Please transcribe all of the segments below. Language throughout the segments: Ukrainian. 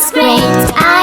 It's great.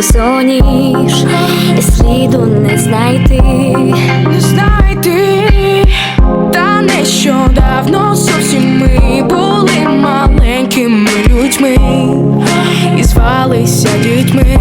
посоніш, сліду не знайти, не знайти, та нещодавно зовсім ми були маленькими людьми і звалися дітьми.